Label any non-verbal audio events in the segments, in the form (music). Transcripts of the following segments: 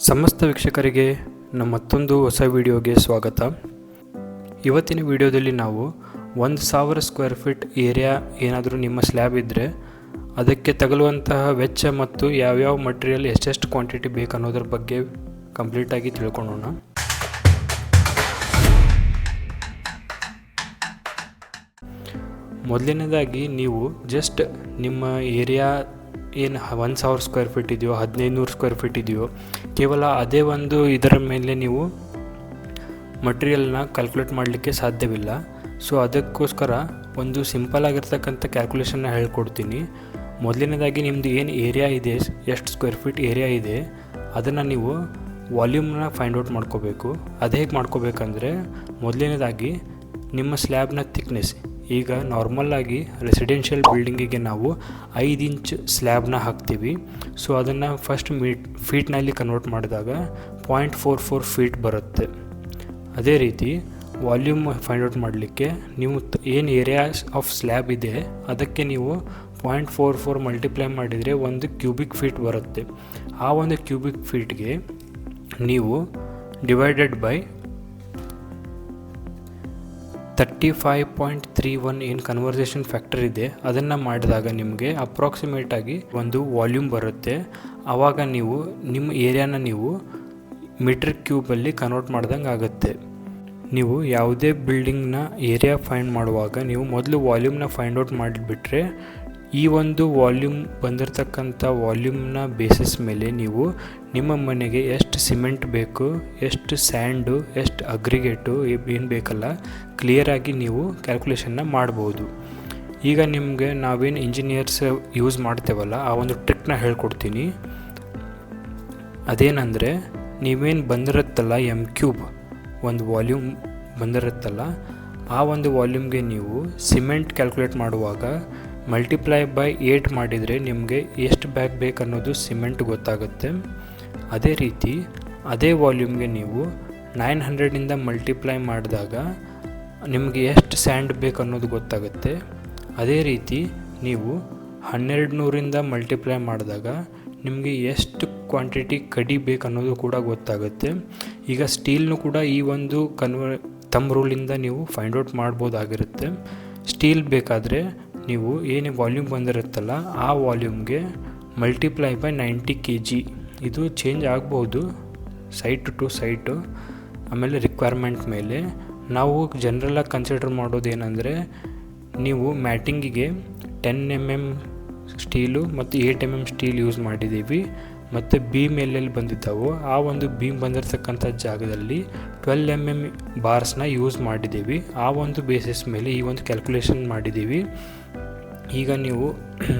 ಸಮಸ್ತ ವೀಕ್ಷಕರಿಗೆ ನಮ್ಮ ಮತ್ತೊಂದು ಹೊಸ ವಿಡಿಯೋಗೆ ಸ್ವಾಗತ. ಇವತ್ತಿನ ವಿಡಿಯೋದಲ್ಲಿ ನಾವು ಒಂದು ಸಾವಿರ ಸ್ಕ್ವೇರ್ ಫೀಟ್ ಏರಿಯಾ ಏನಾದರೂ ನಿಮ್ಮ ಸ್ಲ್ಯಾಬ್ ಇದ್ದರೆ ಅದಕ್ಕೆ ತಗಲುವಂತಹ ವೆಚ್ಚ ಮತ್ತು ಯಾವ್ಯಾವ ಮಟೀರಿಯಲ್ ಎಷ್ಟೆಷ್ಟು ಕ್ವಾಂಟಿಟಿ ಬೇಕು ಅನ್ನೋದ್ರ ಬಗ್ಗೆ ಕಂಪ್ಲೀಟಾಗಿ ತಿಳ್ಕೊಳ್ಳೋಣ. ಮೊದಲನೇದಾಗಿ ನೀವು ಜಸ್ಟ್ ನಿಮ್ಮ ಏರಿಯಾ ಏನು ಒಂದು ಸಾವಿರ ಸ್ಕ್ವೇರ್ ಫೀಟ್ ಇದೆಯೋ ಹದಿನೈದು ನೂರು ಸ್ಕ್ವೇರ್ ಫೀಟ್ ಇದೆಯೋ, ಕೇವಲ ಅದೇ ಒಂದು ಇದರ ಮೇಲೆ ನೀವು ಮಟೀರಿಯಲ್ನ ಕ್ಯಾಲ್ಕುಲೇಟ್ ಮಾಡಲಿಕ್ಕೆ ಸಾಧ್ಯವಿಲ್ಲ. ಸೊ ಅದಕ್ಕೋಸ್ಕರ ಒಂದು ಸಿಂಪಲ್ ಆಗಿರ್ತಕ್ಕಂಥ ಕ್ಯಾಲ್ಕುಲೇಷನ್ನ ಹೇಳ್ಕೊಡ್ತೀನಿ. ಮೊದಲನೇದಾಗಿ ನಿಮ್ಮದು ಏನು ಏರಿಯಾ ಇದೆ, ಎಷ್ಟು ಸ್ಕ್ವೇರ್ ಫೀಟ್ ಏರಿಯಾ ಇದೆ, ಅದನ್ನು ನೀವು ವಾಲ್ಯೂಮ್ನ ಫೈಂಡ್ ಔಟ್ ಮಾಡ್ಕೋಬೇಕು. ಅದು ಹೇಗೆ ಮಾಡ್ಕೋಬೇಕಂದ್ರೆ, ಮೊದಲನೇದಾಗಿ ನಿಮ್ಮ ಸ್ಲ್ಯಾಬ್ನ ಥಿಕ್ನೆಸ್ ಈಗ ನಾರ್ಮಲ್ಲಾಗಿ ರೆಸಿಡೆನ್ಷಿಯಲ್ ಬಿಲ್ಡಿಂಗಿಗೆ ನಾವು ಐದು ಇಂಚ್ ಸ್ಲ್ಯಾಬ್ನ ಹಾಕ್ತೀವಿ. ಸೊ ಅದನ್ನು ಫಸ್ಟ್ ಮೀಟ್ ಫೀಟ್ನಲ್ಲಿ ಕನ್ವರ್ಟ್ ಮಾಡಿದಾಗ ಪಾಯಿಂಟ್ ಫೋರ್ ಫೋರ್ ಫೀಟ್ ಬರುತ್ತೆ. ಅದೇ ರೀತಿ ವಾಲ್ಯೂಮ್ ಫೈಂಡ್ ಔಟ್ ಮಾಡಲಿಕ್ಕೆ ನೀವು ಏನು ಏರಿಯಾ ಆಫ್ ಸ್ಲ್ಯಾಬ್ ಇದೆ, ಅದಕ್ಕೆ ನೀವು ಪಾಯಿಂಟ್ ಫೋರ್ ಫೋರ್ ಮಲ್ಟಿಪ್ಲೈ ಮಾಡಿದರೆ ಒಂದು ಕ್ಯೂಬಿಕ್ ಫೀಟ್ ಬರುತ್ತೆ. ಆ ಒಂದು ಕ್ಯೂಬಿಕ್ ಫೀಟ್ಗೆ ನೀವು divided by thirty five point three one ಏನು ಕನ್ವರ್ಸೇಷನ್ ಫ್ಯಾಕ್ಟರ್ ಇದೆ, ಅದನ್ನು ಮಾಡಿದಾಗ ನಿಮಗೆ ಅಪ್ರಾಕ್ಸಿಮೇಟಾಗಿ ಒಂದು ವಾಲ್ಯೂಮ್ ಬರುತ್ತೆ. ಆವಾಗ ನೀವು, ನಿಮ್ಮ ಏರಿಯಾನ ನೀವು ಮೀಟ್ರ್ ಕ್ಯೂಬಲ್ಲಿ ಕನ್ವರ್ಟ್ ಮಾಡ್ದಂಗೆ ಆಗುತ್ತೆ. ನೀವು ಯಾವುದೇ ಬಿಲ್ಡಿಂಗ್ನ ಏರಿಯಾ ಫೈಂಡ್ ಮಾಡುವಾಗ ನೀವು ಮೊದಲು ವಾಲ್ಯೂಮ್ನ ಫೈಂಡ್ ಔಟ್ ಮಾಡಿಬಿಟ್ರೆ ಈ ಒಂದು ವಾಲ್ಯೂಮ್ ಬಂದಿರತಕ್ಕಂಥ ವಾಲ್ಯೂಮ್ನ ಬೇಸಿಸ್ ಮೇಲೆ ನೀವು ನಿಮ್ಮ ಮನೆಗೆ ಎಷ್ಟು ಸಿಮೆಂಟ್ ಬೇಕು, ಎಷ್ಟು ಸ್ಯಾಂಡು ಎಷ್ಟು ಅಗ್ರಿಗೇಟು ಏನು ಬೇಕಲ್ಲ ಕ್ಲಿಯರಾಗಿ ನೀವು ಕ್ಯಾಲ್ಕುಲೇಷನ್ನ ಮಾಡ್ಬೋದು. ಈಗ ನಿಮಗೆ ನಾವೇನು ಇಂಜಿನಿಯರ್ಸ್ ಯೂಸ್ ಮಾಡ್ತೇವಲ್ಲ, ಆ ಒಂದು ಟ್ರಿಕ್ನ ಹೇಳ್ಕೊಡ್ತೀನಿ. ಅದೇನೆಂದರೆ ನೀವೇನು ಬಂದಿರುತ್ತಲ್ಲ ಎಂ ಕ್ಯೂಬ್ ಒಂದು ವಾಲ್ಯೂಮ್ ಬಂದಿರುತ್ತಲ್ಲ. ಆ ಒಂದು ವಾಲ್ಯೂಮ್ಗೆ ನೀವು ಸಿಮೆಂಟ್ ಕ್ಯಾಲ್ಕುಲೇಟ್ ಮಾಡುವಾಗ ಮಲ್ಟಿಪ್ಲೈ ಬೈ ಏಟ್ ಮಾಡಿದರೆ ನಿಮಗೆ ಎಷ್ಟು ಬ್ಯಾಗ್ ಬೇಕನ್ನೋದು ಸಿಮೆಂಟ್ ಗೊತ್ತಾಗುತ್ತೆ. ಅದೇ ರೀತಿ ಅದೇ ವಾಲ್ಯೂಮ್ಗೆ ನೀವು ನೈನ್ ಹಂಡ್ರೆಡಿಂದ ಮಲ್ಟಿಪ್ಲೈ ಮಾಡಿದಾಗ ನಿಮಗೆ ಎಷ್ಟು ಸ್ಯಾಂಡ್ ಬೇಕು ಅನ್ನೋದು ಗೊತ್ತಾಗುತ್ತೆ. ಅದೇ ರೀತಿ ನೀವು ಹನ್ನೆರಡು ನೂರಿಂದ ಮಲ್ಟಿಪ್ಲೈ ಮಾಡಿದಾಗ ನಿಮಗೆ ಎಷ್ಟು ಕ್ವಾಂಟಿಟಿ ಕಡಿ ಬೇಕನ್ನೋದು ಕೂಡ ಗೊತ್ತಾಗುತ್ತೆ. ಈಗ ಸ್ಟೀಲ್ನು ಕೂಡ ಈ ಒಂದು ಕನ್ವ ತಮ್ ರೂಲಿಂದ ನೀವು ಫೈಂಡ್ ಔಟ್ ಮಾಡ್ಬೋದಾಗಿರುತ್ತೆ. ಸ್ಟೀಲ್ ಬೇಕಾದರೆ ನೀವು ಏನೇ ವಾಲ್ಯೂಮ್ ಬಂದಿರುತ್ತಲ್ಲ ಆ ವಾಲ್ಯೂಮ್ಗೆ multiply by ninety K G ಇದು ಚೇಂಜ್ ಆಗ್ಬೋದು ಸೈಟ್ ಟು ಸೈಟು ಆಮೇಲೆ ರಿಕ್ವೈರ್ಮೆಂಟ್ ಮೇಲೆ ನಾವು ಜನರಲಾಗಿ ಕನ್ಸಿಡರ್ ಮಾಡೋದು ಏನಂದರೆ ನೀವು ಮ್ಯಾಟಿಂಗಿಗೆ ಟೆನ್ ಎಂ ಎಂ ಸ್ಟೀಲು ಮತ್ತು eight M M steel use ಮಾಡಿದ್ದೀವಿ. ಮತ್ತು ಬೀಮ್ ಎಲ್ಲೆಲ್ಲಿ ಬಂದಿದ್ದಾವೋ ಆ ಒಂದು ಬೀಮ್ ಬಂದಿರತಕ್ಕಂಥ ಜಾಗದಲ್ಲಿ ಟ್ವೆಲ್ ಎಂ ಎಂ ಬಾರ್ಸ್ನ ಯೂಸ್ ಮಾಡಿದ್ದೀವಿ. ಆ ಒಂದು ಬೇಸಿಸ್ ಮೇಲೆ ಈ ಒಂದು ಕ್ಯಾಲ್ಕುಲೇಷನ್ ಮಾಡಿದ್ದೀವಿ. ಈಗ ನೀವು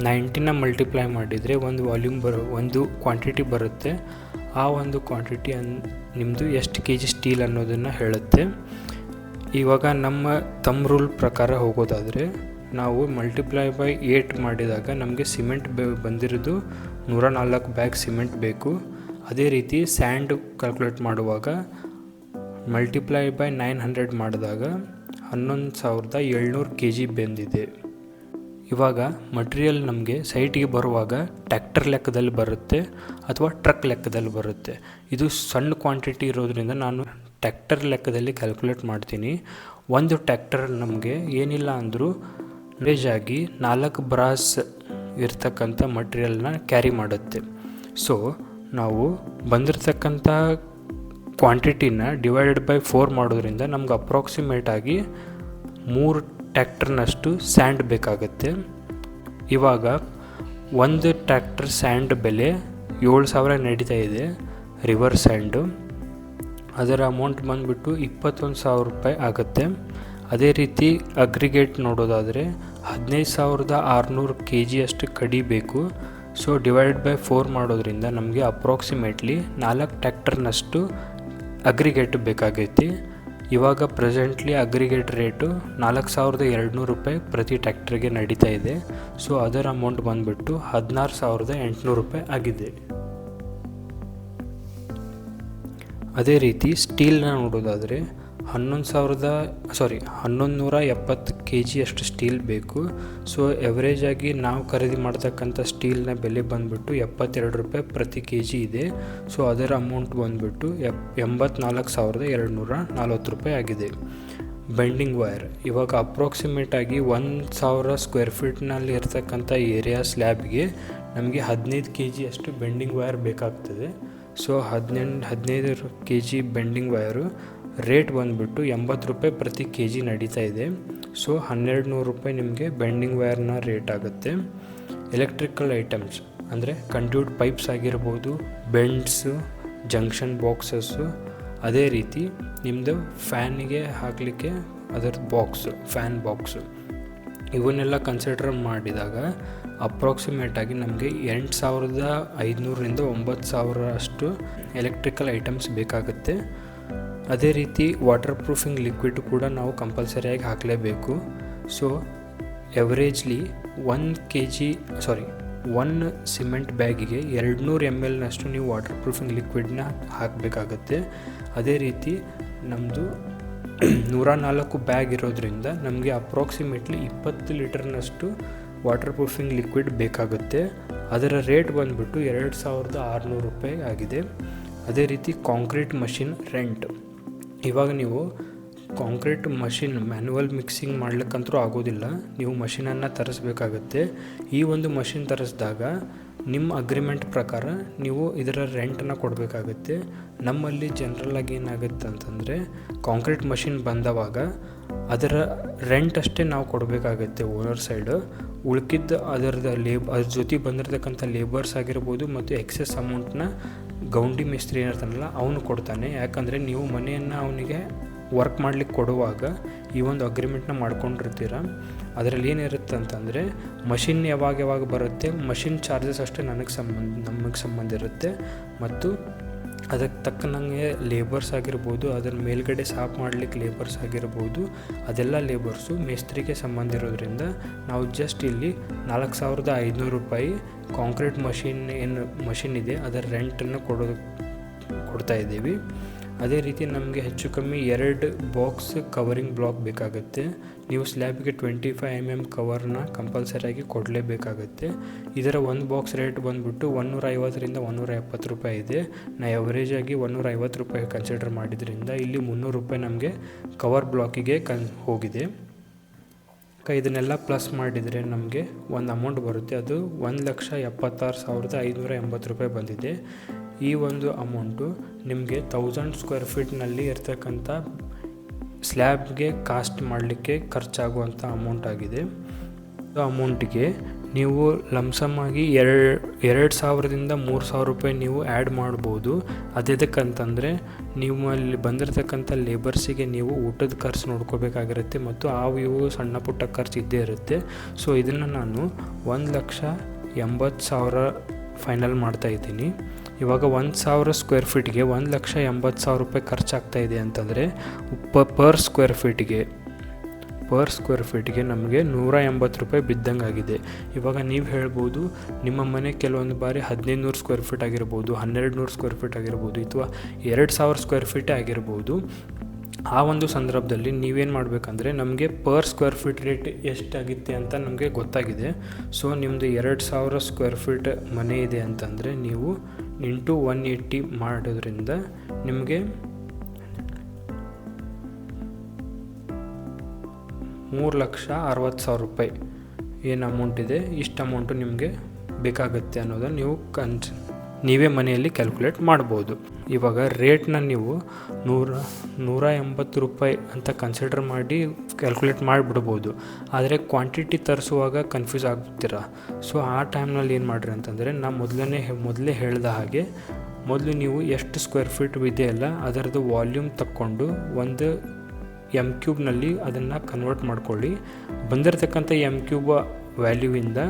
ನೈಂಟಿನ ಮಲ್ಟಿಪ್ಲೈ ಮಾಡಿದರೆ ಒಂದು ವಾಲ್ಯೂಮ್ ಬರೋ, ಒಂದು ಕ್ವಾಂಟಿಟಿ ಬರುತ್ತೆ. ಆ ಒಂದು ಕ್ವಾಂಟಿಟಿ ಅನ್ ನಿಮ್ಮದು ಎಷ್ಟು ಕೆ ಜಿ ಸ್ಟೀಲ್ ಅನ್ನೋದನ್ನು ಹೇಳುತ್ತೆ. ಇವಾಗ ನಮ್ಮ ತಮ್ ರೂಲ್ ಪ್ರಕಾರ ಹೋಗೋದಾದರೆ ನಾವು ಮಲ್ಟಿಪ್ಲೈ ಬೈ ಏಟ್ ಮಾಡಿದಾಗ ನಮಗೆ ಸಿಮೆಂಟ್ ಬೆ ಬಂದಿರೋದು ನೂರ ನಾಲ್ಕು ಬ್ಯಾಗ್ ಸಿಮೆಂಟ್ ಬೇಕು. ಅದೇ ರೀತಿ ಸ್ಯಾಂಡ್ ಕ್ಯಾಲ್ಕುಲೇಟ್ ಮಾಡುವಾಗ ಮಲ್ಟಿಪ್ಲೈ ಬೈ ನೈನ್ ಹಂಡ್ರೆಡ್ ಮಾಡಿದಾಗ ಹನ್ನೊಂದು ಸಾವಿರದ ಏಳ್ನೂರು ಕೆ ಜಿ ಬೆಂದಿದೆ. ಇವಾಗ ಮಟೀರಿಯಲ್ ನಮಗೆ ಸೈಟಿಗೆ ಬರುವಾಗ ಟ್ಯಾಕ್ಟರ್ ಲೆಕ್ಕದಲ್ಲಿ ಬರುತ್ತೆ ಅಥವಾ ಟ್ರಕ್ ಲೆಕ್ಕದಲ್ಲಿ ಬರುತ್ತೆ. ಇದು ಸಣ್ಣ ಕ್ವಾಂಟಿಟಿ ಇರೋದ್ರಿಂದ ನಾನು ಟ್ಯಾಕ್ಟರ್ ಲೆಕ್ಕದಲ್ಲಿ ಕ್ಯಾಲ್ಕುಲೇಟ್ ಮಾಡ್ತೀನಿ. ಒಂದು ಟ್ಯಾಕ್ಟರ್ ನಮಗೆ ಏನಿಲ್ಲ ಅಂದರೂ ಆಗಿ ನಾಲ್ಕು ಬ್ರಾಸ್ ಇರ್ತಕ್ಕಂಥ ಮಟೀರಿಯಲ್ನ ಕ್ಯಾರಿ ಮಾಡುತ್ತೆ. ಸೊ ನಾವು ಬಂದಿರತಕ್ಕಂಥ ಕ್ವಾಂಟಿಟಿನ ಡಿವೈಡೆಡ್ ಬೈ ಫೋರ್ ಮಾಡೋದ್ರಿಂದ ನಮ್ಗೆ ಅಪ್ರಾಕ್ಸಿಮೇಟಾಗಿ ಮೂರು ಟ್ಯಾಕ್ಟರ್ನಷ್ಟು ಸ್ಯಾಂಡ್ ಬೇಕಾಗುತ್ತೆ. ಇವಾಗ ಒಂದು ಟ್ಯಾಕ್ಟರ್ ಸ್ಯಾಂಡ್ ಬೆಲೆ ಏಳು ಸಾವಿರ ನಡೀತಾ ಇದೆ ರಿವರ್ ಸ್ಯಾಂಡು ಅದರ ಅಮೌಂಟ್ ಬಂದುಬಿಟ್ಟು ಇಪ್ಪತ್ತೊಂದು ಸಾವಿರ ರೂಪಾಯಿ ಆಗುತ್ತೆ. ಅದೇ ರೀತಿ ಅಗ್ರಿಗೇಟ್ ನೋಡೋದಾದರೆ ಹದಿನೈದು ಸಾವಿರದ ಆರುನೂರು ಕೆ ಜಿಯಷ್ಟು ಕಡಿ ಬೇಕು. ಸೊ ಡಿವೈಡೆಡ್ ಬೈ ಫೋರ್ ಮಾಡೋದ್ರಿಂದ ನಮಗೆ ಅಪ್ರಾಕ್ಸಿಮೇಟ್ಲಿ ನಾಲ್ಕು ಟ್ಯಾಕ್ಟರ್ನಷ್ಟು ಅಗ್ರಿಗೇಟ್ ಬೇಕಾಗೈತಿ. ಇವಾಗ ಪ್ರೆಸೆಂಟ್ಲಿ ಅಗ್ರಿಗೇಟ್ ರೇಟು ನಾಲ್ಕು ಸಾವಿರದ ಎರಡುನೂರು ರೂಪಾಯಿ ಪ್ರತಿ ಟ್ಯಾಕ್ಟ್ರಿಗೆ ನಡೀತಾ ಇದೆ. ಸೊ ಅದರ ಅಮೌಂಟ್ ಬಂದುಬಿಟ್ಟು ಹದಿನಾರು ಸಾವಿರದ ಎಂಟುನೂರು ರೂಪಾಯಿ ಆಗಿದೆ. ಅದೇ ರೀತಿ ಸ್ಟೀಲ್ನ ನೋಡೋದಾದರೆ ಹನ್ನೊಂದು ಸಾವಿರದ ಸಾರಿ ಹನ್ನೊಂದು ನೂರ ಎಪ್ಪತ್ತು ಕೆ ಜಿಯಷ್ಟು ಸ್ಟೀಲ್ ಬೇಕು. ಸೊ ಎವರೇಜ್ ಆಗಿ ನಾವು ಖರೀದಿ ಮಾಡ್ತಕ್ಕಂಥ ಸ್ಟೀಲ್ನ ಬೆಲೆ ಬಂದುಬಿಟ್ಟು ಎಪ್ಪತ್ತೆರಡು ರೂಪಾಯಿ ಪ್ರತಿ ಕೆ ಜಿ ಇದೆ. ಸೊ ಅದರ ಅಮೌಂಟ್ ಬಂದುಬಿಟ್ಟು ಎಪ್, ಎಂಬತ್ನಾಲ್ಕು ಸಾವಿರದ ಎರಡು ನೂರ ನಲ್ವತ್ತು ರೂಪಾಯಿ ಆಗಿದೆ. ಬೆಂಡಿಂಗ್ ವೈರ್ ಇವಾಗ ಅಪ್ರಾಕ್ಸಿಮೇಟ್ ಆಗಿ ಒಂದು ಸಾವಿರ ಸ್ಕ್ವೇರ್ ಫೀಟ್ನಲ್ಲಿ ಇರ್ತಕ್ಕಂಥ ಏರಿಯಾ ಸ್ಲ್ಯಾಬ್ಗೆ ನಮಗೆ ಹದಿನೈದು ಕೆ ಜಿಯಷ್ಟು ಬೆಂಡಿಂಗ್ ವೈರ್ ಬೇಕಾಗ್ತದೆ. ಸೊ ಹದಿನೆಂಟು, ಹದಿನೈದು K G bending wire rate ಬಂದುಬಿಟ್ಟು ಎಂಬತ್ತು ರೂಪಾಯಿ ಪ್ರತಿ ಕೆ ಜಿ ನಡೀತಾ ಇದೆ. ಸೊ ಹನ್ನೆರಡು ನೂರು ರೂಪಾಯಿ ನಿಮಗೆ ಬೆಂಡಿಂಗ್ ವೈರ್ನ ರೇಟ್ ಆಗುತ್ತೆ. ಎಲೆಕ್ಟ್ರಿಕಲ್ ಐಟಮ್ಸ್ ಅಂದರೆ ಕಂಡ್ಯೂಟ್ ಪೈಪ್ಸ್ ಆಗಿರ್ಬೋದು ಬೆಂಡ್ಸು ಜಂಕ್ಷನ್ ಬಾಕ್ಸಸ್ಸು ಅದೇ ರೀತಿ ನಿಮ್ಮದು ಫ್ಯಾನಿಗೆ ಹಾಕಲಿಕ್ಕೆ ಅದರ ಬಾಕ್ಸು ಫ್ಯಾನ್ ಬಾಕ್ಸು ಇವನ್ನೆಲ್ಲ ಕನ್ಸಿಡರ್ ಮಾಡಿದಾಗ ಅಪ್ರಾಕ್ಸಿಮೇಟಾಗಿ ನಮಗೆ ಎಂಟು ಸಾವಿರದ ಐದುನೂರರಿಂದ ಒಂಬತ್ತು ಸಾವಿರ ಅಷ್ಟು ಎಲೆಕ್ಟ್ರಿಕಲ್ ಐಟಮ್ಸ್ ಬೇಕಾಗುತ್ತೆ. ಅದೇ ರೀತಿ ವಾಟರ್ ಪ್ರೂಫಿಂಗ್ ಲಿಕ್ವಿಡ್ ಕೂಡ ನಾವು ಕಂಪಲ್ಸರಿಯಾಗಿ ಹಾಕಲೇಬೇಕು. So averagely one K G sorry one cement ಬ್ಯಾಗಿಗೆ ಎರಡು ನೂರು ಎಂ ಎಲ್ನಷ್ಟು ನೀವು ವಾಟರ್ ಪ್ರೂಫಿಂಗ್ ಲಿಕ್ವಿಡ್ನ ಹಾಕಬೇಕಾಗತ್ತೆ. ಅದೇ ರೀತಿ ನಮ್ಮದು (clears throat) ನೂರ ನಾಲ್ಕು ಬ್ಯಾಗ್ ಇರೋದ್ರಿಂದ ನಮಗೆ ಅಪ್ರಾಕ್ಸಿಮೇಟ್ಲಿ ಇಪ್ಪತ್ತು ಲೀಟರ್ನಷ್ಟು ವಾಟರ್ ಪ್ರೂಫಿಂಗ್ ಲಿಕ್ವಿಡ್ ಬೇಕಾಗುತ್ತೆ. ಅದರ ರೇಟ್ ಬಂದುಬಿಟ್ಟು ಎರಡು ಸಾವಿರದ ಆರುನೂರು ರೂಪಾಯಿ ಆಗಿದೆ. ಅದೇ ರೀತಿ ಕಾಂಕ್ರೀಟ್ ಮಷಿನ್ ರೆಂಟ್ ಇವಾಗ ನೀವು ಕಾಂಕ್ರೀಟ್ ಮಷಿನ್ ಮ್ಯಾನ್ಯುವಲ್ ಮಿಕ್ಸಿಂಗ್ ಮಾಡ್ಲಿಕ್ಕಂತೂ ಆಗೋದಿಲ್ಲ. ನೀವು ಮಷಿನನ್ನು ತರಿಸ್ಬೇಕಾಗತ್ತೆ. ಈ ಒಂದು ಮಷಿನ್ ತರಿಸಿದಾಗ ನಿಮ್ಮ ಅಗ್ರಿಮೆಂಟ್ ಪ್ರಕಾರ ನೀವು ಇದರ ರೆಂಟನ್ನು ಕೊಡಬೇಕಾಗತ್ತೆ. ನಮ್ಮಲ್ಲಿ ಜನ್ರಲಾಗಿ ಏನಾಗುತ್ತೆ ಅಂತಂದರೆ ಕಾಂಕ್ರೀಟ್ ಮಷಿನ್ ಬಂದವಾಗ ಅದರ ರೆಂಟ್ ಅಷ್ಟೇ ನಾವು ಕೊಡಬೇಕಾಗತ್ತೆ ಓನರ್ ಸೈಡು. ಉಳ್ಕಿದ್ದ ಅದರದ ಲೇಬ್, ಅದ್ರ ಜೊತೆ ಬಂದಿರತಕ್ಕಂಥ ಲೇಬರ್ಸ್ ಆಗಿರ್ಬೋದು ಮತ್ತು ಎಕ್ಸೆಸ್ ಅಮೌಂಟ್ನ ಗೌಂಡಿ ಮಿಸ್ತ್ರಿ ಏನಿರ್ತಾನಲ್ಲ ಅವನು ಕೊಡ್ತಾನೆ. ಯಾಕಂದರೆ ನೀವು ಮನೆಯನ್ನು ಅವನಿಗೆ ವರ್ಕ್ ಮಾಡಲಿಕ್ಕೆ ಕೊಡುವಾಗ ಈ ಒಂದು ಅಗ್ರಿಮೆಂಟ್ನ ಮಾಡ್ಕೊಂಡಿರ್ತೀರ. ಅದರಲ್ಲಿ ಏನಿರುತ್ತೆ ಅಂತಂದರೆ ಮಷಿನ್ ಯಾವಾಗ ಯಾವಾಗ ಬರುತ್ತೆ ಮಷಿನ್ ಚಾರ್ಜಸ್ ಅಷ್ಟೇ ನನಗೆ ಸಂಬಂಧ, ನಮಗೆ ಸಂಬಂಧ ಇರುತ್ತೆ. ಮತ್ತು ಅದಕ್ಕೆ ತಕ್ಕನಂಗೆ ಲೇಬರ್ಸ್ ಆಗಿರ್ಬೋದು ಅದರ ಮೇಲ್ಗಡೆ ಸಾಫ್ ಮಾಡಲಿಕ್ಕೆ ಲೇಬರ್ಸ್ ಆಗಿರ್ಬೋದು, ಅದೆಲ್ಲ ಲೇಬರ್ಸು ಮೇಸ್ತ್ರಿಗೆ ಸಂಬಂಧ ಇರೋದ್ರಿಂದ ನಾವು ಜಸ್ಟ್ ಇಲ್ಲಿ ನಾಲ್ಕು ಸಾವಿರದ ಐದುನೂರು ರೂಪಾಯಿ ಕಾಂಕ್ರೀಟ್ ಮಷಿನ್ ಏನು ಮಷಿನ್ ಇದೆ, ಅದರ ರೆಂಟನ್ನು ಕೊಡೋದು ಕೊಡ್ತಾ ಇದ್ದೀವಿ. ಅದೇ ರೀತಿ ನಮಗೆ ಹೆಚ್ಚು ಕಮ್ಮಿ ಎರಡು ಬಾಕ್ಸ್ ಕವರಿಂಗ್ ಬ್ಲಾಕ್ ಬೇಕಾಗುತ್ತೆ. ನೀವು ಸ್ಲ್ಯಾಬ್ಗೆ ಟ್ವೆಂಟಿ ಫೈವ್ ಎಂ ಎಂ ಕವರ್ನ ಕಂಪಲ್ಸರಿಯಾಗಿ ಕೊಡಲೇಬೇಕಾಗತ್ತೆ. ಇದರ ಒಂದು ಬಾಕ್ಸ್ ರೇಟ್ ಬಂದುಬಿಟ್ಟು ಒನ್ನೂರ ಐವತ್ತರಿಂದ ಒನ್ನೂರ ಎಪ್ಪತ್ತು ರೂಪಾಯಿ ಇದೆ. ನಾ ಎವರೇಜಾಗಿ ಒನ್ನೂರ ಐವತ್ತು ರೂಪಾಯಿ ಕನ್ಸಿಡರ್ ಮಾಡಿದ್ರಿಂದ ಇಲ್ಲಿ ಮುನ್ನೂರು ರೂಪಾಯಿ ನಮಗೆ ಕವರ್ ಬ್ಲಾಕಿಗೆ ಕನ್ ಹೋಗಿದೆ. ಇದನ್ನೆಲ್ಲ ಪ್ಲಸ್ ಮಾಡಿದರೆ ನಮಗೆ ಒಂದು ಅಮೌಂಟ್ ಬರುತ್ತೆ. ಅದು ಒಂದು ಲಕ್ಷ ಎಪ್ಪತ್ತಾರು ಸಾವಿರದ ಐನೂರ ಎಂಬತ್ತು ರೂಪಾಯಿ ಬಂದಿದೆ. ಈ ಒಂದು ಅಮೌಂಟು ನಿಮಗೆ ತೌಸಂಡ್ ಸ್ಕ್ವೇರ್ ಫೀಟ್ನಲ್ಲಿ ಇರ್ತಕ್ಕಂಥ ಸ್ಲ್ಯಾಬ್ಗೆ ಕಾಸ್ಟ್ ಮಾಡಲಿಕ್ಕೆ ಖರ್ಚಾಗುವಂಥ ಅಮೌಂಟ್ ಆಗಿದೆ. ಅಮೌಂಟಿಗೆ ನೀವು ಲಮ್ಸಮ್ಮಾಗಿ ಎರಡು ಎರಡು ಸಾವಿರದಿಂದ ಮೂರು ಸಾವಿರ ರೂಪಾಯಿ ನೀವು ಆ್ಯಡ್ ಮಾಡ್ಬೋದು. ಅದೆದಕ್ಕಂತಂದರೆ ನಿಮ್ಮಲ್ಲಿ ಬಂದಿರತಕ್ಕಂಥ ಲೇಬರ್ಸಿಗೆ ನೀವು ಊಟದ ಖರ್ಚು ನೋಡ್ಕೋಬೇಕಾಗಿರುತ್ತೆ ಮತ್ತು ಆ ಇವು ಸಣ್ಣ ಪುಟ್ಟ ಖರ್ಚು ಇದ್ದೇ ಇರುತ್ತೆ. ಸೊ ಇದನ್ನು ನಾನು ಒಂದು ಲಕ್ಷ ಎಂಬತ್ತು ಸಾವಿರ ಫೈನಲ್ ಮಾಡ್ತಾ ಇದ್ದೀನಿ. ಇವಾಗ ಒಂದು ಸಾವಿರ ಸ್ಕ್ವೇರ್ ಫೀಟ್ಗೆ ಒಂದು ಲಕ್ಷ ಎಂಬತ್ತು ಸಾವಿರ ರೂಪಾಯಿ ಖರ್ಚಾಗ್ತಾ ಇದೆ ಅಂತಂದರೆ ಪರ್ ಸ್ಕ್ವೇರ್ ಫೀಟ್ಗೆ ಪರ್ ಸ್ಕ್ವೇರ್ ಫೀಟ್ಗೆ ನಮಗೆ ನೂರ ಎಂಬತ್ತು ರೂಪಾಯಿ ಬಿದ್ದಂಗೆ ಆಗಿದೆ. ಇವಾಗ ನೀವು ಹೇಳ್ಬೋದು ನಿಮ್ಮ ಮನೆ ಕೆಲವೊಂದು ಬಾರಿ ಹದಿನೈದು ನೂರು ಸ್ಕ್ವೇರ್ ಫೀಟ್ ಆಗಿರ್ಬೋದು ಹನ್ನೆರಡು ನೂರು ಸ್ಕ್ವೇರ್ ಫೀಟ್ ಆಗಿರ್ಬೋದು, ಅಥವಾ ಎರಡು ಸಾವಿರ ಸ್ಕ್ವೇರ್ ಫೀಟೇ ಆಗಿರ್ಬೋದು. ಆ ಒಂದು ಸಂದರ್ಭದಲ್ಲಿ ನೀವೇನು ಮಾಡಬೇಕಂದ್ರೆ ನಮಗೆ ಪರ್ ಸ್ಕ್ವೇರ್ ಫೀಟ್ ರೇಟ್ ಎಷ್ಟಾಗಿತ್ತೆ ಅಂತ ನಮಗೆ ಗೊತ್ತಾಗಿದೆ. ಸೊ ನಿಮ್ಮದು ಎರಡು ಸಾವಿರ ಸ್ಕ್ವೇರ್ ಫೀಟ್ ಮನೆ ಇದೆ ಅಂತಂದರೆ ನೀವು ಇಂಟು ಒನ್ ಏಯ್ಟಿ ಮಾಡೋದ್ರಿಂದ ನಿಮಗೆ ಮೂರು ಲಕ್ಷ ಅರವತ್ತು ಸಾವಿರ ರೂಪಾಯಿ ಏನು ಅಮೌಂಟ್ ಇದೆ, ಇಷ್ಟು ಅಮೌಂಟು ನಿಮಗೆ ಬೇಕಾಗುತ್ತೆ ಅನ್ನೋದನ್ನು ನೀವು ಕನ್ಸ್ ನೀವೇ ಮನೆಯಲ್ಲಿ ಕ್ಯಾಲ್ಕುಲೇಟ್ ಮಾಡ್ಬೋದು. ಇವಾಗ ರೇಟ್ನ ನೀವು ನೂರ ನೂರ ಎಂಬತ್ತು ರೂಪಾಯಿ ಅಂತ ಕನ್ಸಿಡರ್ ಮಾಡಿ ಕ್ಯಾಲ್ಕುಲೇಟ್ ಮಾಡಿಬಿಡ್ಬೋದು. ಆದರೆ ಕ್ವಾಂಟಿಟಿ ತರಿಸುವಾಗ ಕನ್ಫ್ಯೂಸ್ ಆಗ್ತೀರ ಸೊ ಆ ಟೈಮ್ನಲ್ಲಿ ಏನು ಮಾಡಿರಿ ಅಂತಂದರೆ ನಾ ಮೊದಲನೇ ಮೊದಲೇ ಹೇಳಿದ ಹಾಗೆ ಮೊದಲು ನೀವು ಎಷ್ಟು ಸ್ಕ್ವೇರ್ ಫೀಟ್ ಇದೆಯಲ್ಲ ಅದರದ್ದು ವಾಲ್ಯೂಮ್ ತಕ್ಕೊಂಡು ಒಂದು ಎಂ ಕ್ಯೂಬ್ನಲ್ಲಿ ಅದನ್ನು ಕನ್ವರ್ಟ್ ಮಾಡ್ಕೊಳ್ಳಿ. ಬಂದಿರತಕ್ಕಂಥ ಎಂ ಕ್ಯೂಬ್ ವ್ಯಾಲ್ಯೂವಿಂದ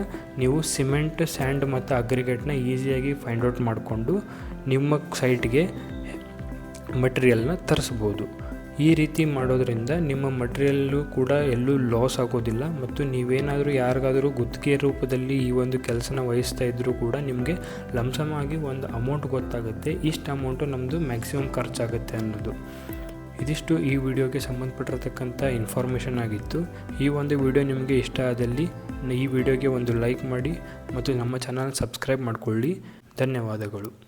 ನೀವು ಸಿಮೆಂಟ್ ಸ್ಯಾಂಡ್ ಮತ್ತು ಅಗ್ರಿಗೇಟ್ನ ಈಸಿಯಾಗಿ ಫೈಂಡ್ ಔಟ್ ಮಾಡಿಕೊಂಡು ನಿಮ್ಮ ಸೈಟ್ಗೆ ಮಟೀರಿಯಲ್ನ ತರಿಸ್ಬೋದು. ಈ ರೀತಿ ಮಾಡೋದರಿಂದ ನಿಮ್ಮ ಮಟೀರಿಯಲ್ಲು ಕೂಡ ಎಲ್ಲೂ ಲಾಸ್ ಆಗೋದಿಲ್ಲ ಮತ್ತು ನೀವೇನಾದರೂ ಯಾರಿಗಾದರೂ ಗುತ್ತಿಗೆ ರೂಪದಲ್ಲಿ ಈ ಒಂದು ಕೆಲಸನ ವಹಿಸ್ತಾ ಇದ್ದರೂ ಕೂಡ ನಿಮಗೆ ಲಮ್ಸಮಾಗಿ ಆಗಿ ಒಂದು ಅಮೌಂಟ್ ಗೊತ್ತಾಗುತ್ತೆ. ಇಷ್ಟು ಅಮೌಂಟು ನಮ್ಮದು ಮ್ಯಾಕ್ಸಿಮಮ್ ಖರ್ಚಾಗುತ್ತೆ ಅನ್ನೋದು. ಇದಿಷ್ಟು ಈ ವಿಡಿಯೋಗೆ ಸಂಬಂಧಪಟ್ಟಿರತಕ್ಕಂಥ ಇನ್ಫಾರ್ಮೇಷನ್ ಆಗಿತ್ತು. ಈ ಒಂದು ವಿಡಿಯೋ ನಿಮಗೆ ಇಷ್ಟ ಆದಲ್ಲಿ ಈ ವಿಡಿಯೋಗೆ ಒಂದು ಲೈಕ್ ಮಾಡಿ ಮತ್ತು ನಮ್ಮ ಚಾನಲ್ ಸಬ್ಸ್ಕ್ರೈಬ್ ಮಾಡಿಕೊಳ್ಳಿ. ಧನ್ಯವಾದಗಳು.